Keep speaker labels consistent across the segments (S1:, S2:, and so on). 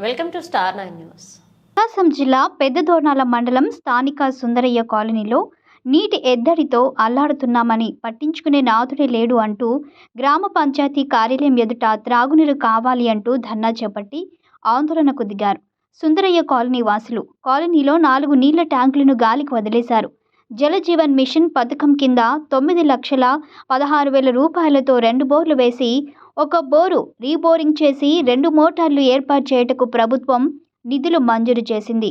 S1: Welcome to star nine news
S2: Prakasam జిల్లా పెద్దదోర్నాల మండలం స్థానిక సుందరయ్య కాలనీలో నీటి ఎద్దడితో అల్లాడుతున్నామని పట్టించుకునే నాథుడే లేడు అంటూ గ్రామ పంచాయతీ కార్యాలయం ఎదుట త్రాగునీరు కావాలి అంటూ ధర్నా చేపట్టి ఆందోళనకు దిగారు. సుందరయ్య కాలనీ వాసులు కాలనీలో నాలుగు నీళ్ళ ట్యాంకులను గాలికి వదిలేశారు. జలజీవన్ మిషన్ పథకం కింద తొమ్మిది లక్షల పదహారు వేల రూపాయలతో రెండు బోర్లు వేసి ఒక బోరు రీబోరింగ్ చేసి రెండు మోటార్లు ఏర్పాటు చేయుటకు ప్రభుత్వం నిధులు మంజూరు చేసింది.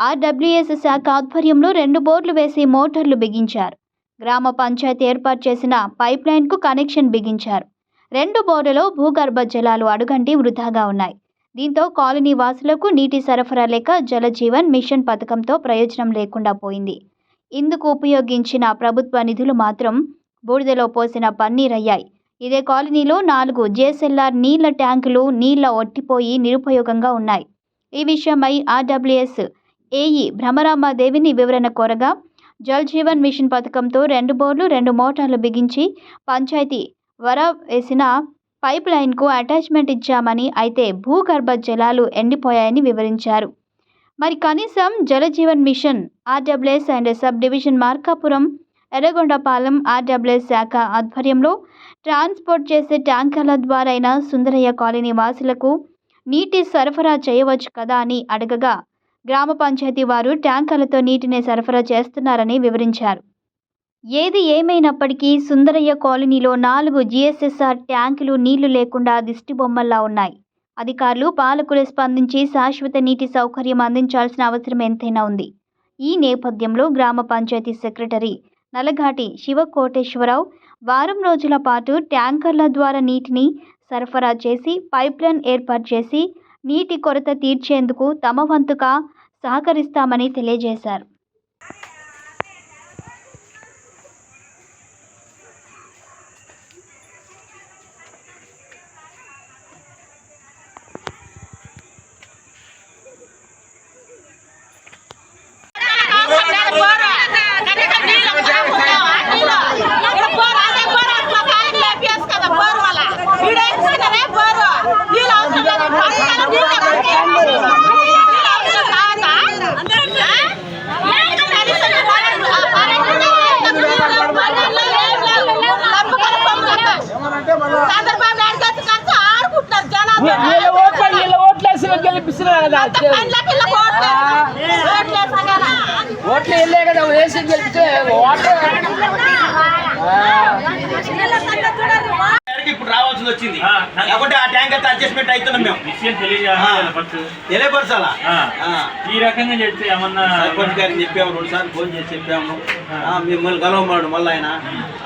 S2: ఆర్డబ్ల్యూఎస్ శాఖ ఆధ్వర్యంలో రెండు బోర్లు వేసి మోటార్లు బిగించారు. గ్రామ పంచాయతీ ఏర్పాటు చేసిన పైప్ లైన్కు కనెక్షన్ బిగించారు. రెండు బోర్లలో భూగర్భ జలాలు అడుగంటి వృధాగా ఉన్నాయి. దీంతో కాలనీ వాసులకు నీటి సరఫరా లేక జలజీవన్ మిషన్ పథకంతో ప్రయోజనం లేకుండా పోయింది. ఇందుకు ఉపయోగించిన ప్రభుత్వ నిధులు మాత్రం బూడిదలో పోసిన పన్నీరయ్యాయి. ఇదే కాలనీలో నాలుగు జేఎస్ఎల్ఆర్ నీళ్ళ ట్యాంకులు నీళ్ళ ఒట్టిపోయి నిరుపయోగంగా ఉన్నాయి. ఈ విషయమై ఆర్డబ్ల్యూఎస్ ఏఈ భ్రమరామాదేవిని వివరణ కోరగా జల్ జీవన్ మిషన్ పథకంతో రెండు బోర్లు రెండు మోటార్లు బిగించి పంచాయతీ వర వేసిన పైప్ లైన్కు అటాచ్మెంట్ ఇచ్చామని అయితే భూగర్భ జలాలు ఎండిపోయాయని వివరించారు. మరి కనీసం Jal Jeevan mission RWS and sub division Markapuram Yerragondapalem RWS శాఖ ఆధ్వర్యంలో ట్రాన్స్పోర్ట్ చేసే ట్యాంకర్ల ద్వారా అయినా సుందరయ్య కాలనీ వాసులకు నీటి సరఫరా చేయవచ్చు కదా అని అడగగా గ్రామ పంచాయతీ వారు ట్యాంకర్లతో నీటిని సరఫరా చేస్తున్నారని వివరించారు. ఏది ఏమైనప్పటికీ సుందరయ్య కాలనీలో నాలుగు జిఎస్ఎస్ఆర్ ట్యాంకులు నీళ్ళు లేకుండా దిష్టిబొమ్మల్లా ఉన్నాయి. అధికారులు పాలకులు స్పందించి శాశ్వత నీటి సౌకర్యం అందించాల్సిన అవసరం ఎంతైనా ఉంది. ఈ నేపథ్యంలో గ్రామ పంచాయతీ సెక్రటరీ నలఘాటి శివకోటేశ్వరరావు వారం రోజుల పాటు ట్యాంకర్ల ద్వారా నీటిని సరఫరా చేసి పైప్లైన్ ఏర్పాటు చేసి నీటి కొరత తీర్చేందుకు తమ వంతుగా సహకరిస్తామని తెలియజేశారు
S3: చంద్రబాబు నాయుడు గారి కలిసి ఆడుకుంటున్నారు జనాలు
S4: వీళ్ళ ఓట్లు వీళ్ళ ఓట్లు వేసి గెలిపిస్తున్నారు కదా
S3: కళ్ళకి ఇలా ఓట్లు ఓట్లు వేసాం కదా.
S4: ఓట్లు వెళ్ళే కదా వేసి గెలిపితే ఓట్లు
S5: రావాల్సింది వచ్చింది కాబట్టి ఆ ట్యాంక్ అయితే అడ్జస్ట్మెంట్ అవుతున్నాం మేము.
S6: విషయం
S5: తెలియపరచాలా.
S6: ఈ రకంగా చెప్తే ఏమన్నా
S5: సర్పంచ్ గారికి చెప్పాము రెండు సార్లు ఫోన్ చేసి చెప్పాము. మిమ్మల్ని కలవమాడు మళ్ళీ ఆయన.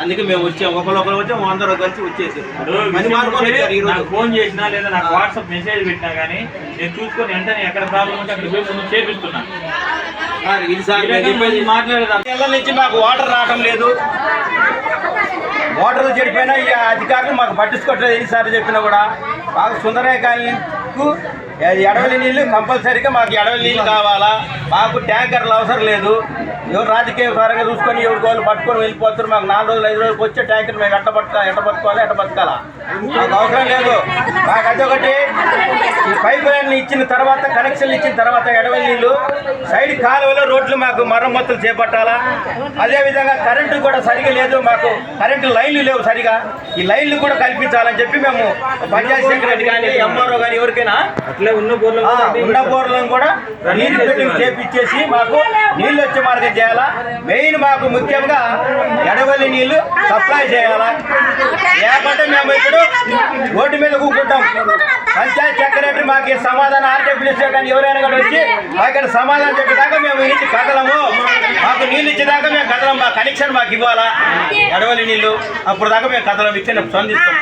S5: అందుకే మేము వచ్చాము. ఒకరు వచ్చాము అందరూ కలిసి వచ్చేసి.
S6: ఫోన్ చేసినా లేదా నాకు వాట్సాప్ మెసేజ్ పెట్టినా కానీ నేను చూసుకొని వెంటనే ఎక్కడ ప్రాబ్లం ఉంటే అక్కడ పోయి ముందు చేపిస్తున్నా. మాట్లాడేదాం
S5: నుంచి మాకు వాటర్ రావటం లేదు. మోటార్లు చెడిపోయినా ఈ అధికారులు మాకు పట్టించుకోవట్లేదు. ఎన్నిసార్లు చెప్పినా కూడా మాకు సుందరయ్య ఎడవలి నీళ్ళు కంపల్సరీగా మాకు ఎడవలి నీళ్ళు కావాలా? మాకు ట్యాంకర్లు అవసరం లేదు. ఎవరు రాజకీయ పరంగా చూసుకొని ఎవరు గోళ్ళు పట్టుకొని వెళ్ళిపోతారు. మాకు నాలుగు రోజులు ఐదు రోజులకు వచ్చే ట్యాంకర్ మేము ఎట్ట పట్టుకోవాలి ఎట్ట పట్టుకోవాలి ఎట్ట బతకాలా? మాకు అవసరం లేదు మాకు అదొకటి. ఇచ్చిన తర్వాత కనెక్షన్లు ఇచ్చిన తర్వాత ఎడవలి నీళ్ళు సైడ్ కాలువలో రోడ్లు మాకు మరమ్మతులు చేపట్టాలా? అదేవిధంగా కరెంటు కూడా సరిగా లేదు మాకు. కరెంటు లైన్లు లేవు సరిగా. ఈ లైన్లు కూడా కల్పించాలని చెప్పి మేము పంచాయతీ సెక్రటరీ కానీ ఎంఆర్ఓ కానీ ఎవరికైనా
S6: అట్లే ఉన్న బోర్లు
S5: ఉన్న బోర్లను కూడా నీరు ఫిట్టింగ్ చేపించేసి మాకు నీళ్ళు వచ్చే మార్గం చేయాలా? మెయిన్ మాకు ముఖ్యంగా ఎడవల్లి నీళ్ళు సప్లై చేయాలా? ఇప్పుడు రోడ్డు మీద కూకుంటాం. పంచాయతీ సెక్రటరీ మాకు సమాధానం సమాధానం ఆర్డబ్ల్యూసీ కానీ ఎవరైనా కూడా వచ్చి మాకు సమాధానం చెప్పేదాకా మేము ఇచ్చి నుంచి కదలము. మాకు నీళ్ళు ఇచ్చేదాకా మేము కదలం. మా కనెక్షన్ మాకు ఇవ్వాలా? ఎడవలి నీళ్ళు. అప్పుడు దాకా మేము కదలం. ఇచ్చి స్పందిస్తాం.